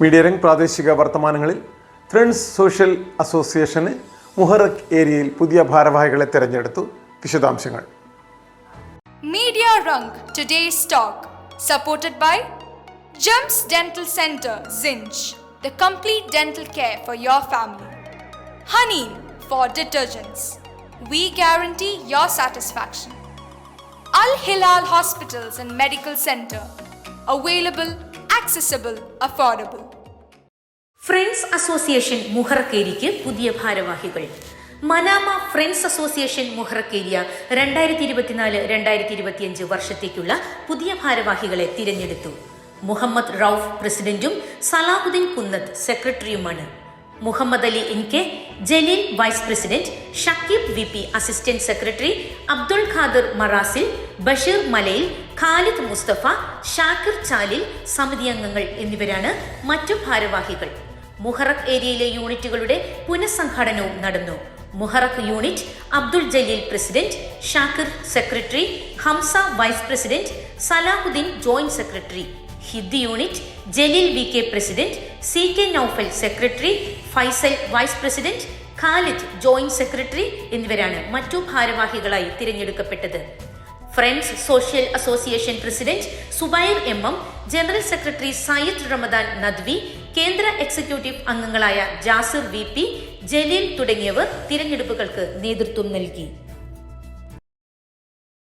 Media രംഗ് പ്രാദേശിക വർത്തമാനങ്ങളിൽ friends social അസോസിയേഷന് മുഹറക് ഏരിയയിൽ പുതിയ ഭാരവാഹികളെ തെരഞ്ഞെടുത്തു വിശദാംശങ്ങൾ Media Rung today's talk, supported by Gems Dental Center, Zinj, the complete dental care for your family. Honey for detergents. We guarantee your satisfaction. Al Hilal Hospitals and Medical Center, available, accessible, affordable friends association മുഹറക്കേരിക്ക് പുതിയ ഭാരവാഹികൾ. Manama friends association മുഹറക്കേരിയ രണ്ടായിരത്തി ഇരുപത്തിനാല് രണ്ടായിരത്തി ഇരുപത്തിയഞ്ച് വർഷത്തേക്കുള്ള പുതിയ ഭാരവാഹികളെ തിരഞ്ഞെടുത്തു. മുഹമ്മദ് റൌഫ് പ്രസിഡന്റും Salahuddin Kunnath സെക്രട്ടറിയുമാണ്. Muhammad Ali N K Jaleel vice president Shakeeb V P assistant secretary Abdul Khader Marasil Basheer Malayil Khalid Mustafa Shakir ചാലിൽ സമിതി അംഗങ്ങൾ എന്നിവരാണ് മറ്റു ഭാരവാഹികൾ. മുഹറഖ് ഏരിയയിലെ യൂണിറ്റുകളുടെ പുനഃസംഘടനവും നടന്നു. Muharraq unit Abdul Jaleel president Shakir secretary Hamza vice president Salahuddin joint secretary Hidd unit Jaleel V K president C K Naufal secretary Faisal vice president Khalid joint secretary എന്നിവരാണ് മറ്റു ഭാരവാഹികളായി തിരഞ്ഞെടുക്കപ്പെട്ടത്. Friends social association president Zubair M M general secretary Sayyid Ramadan Nadvi കേന്ദ്ര executive അംഗങ്ങളായ Jasir V P Jaleel തുടങ്ങിയവർ തിരഞ്ഞെടുപ്പുകൾക്ക് നേതൃത്വം നൽകി.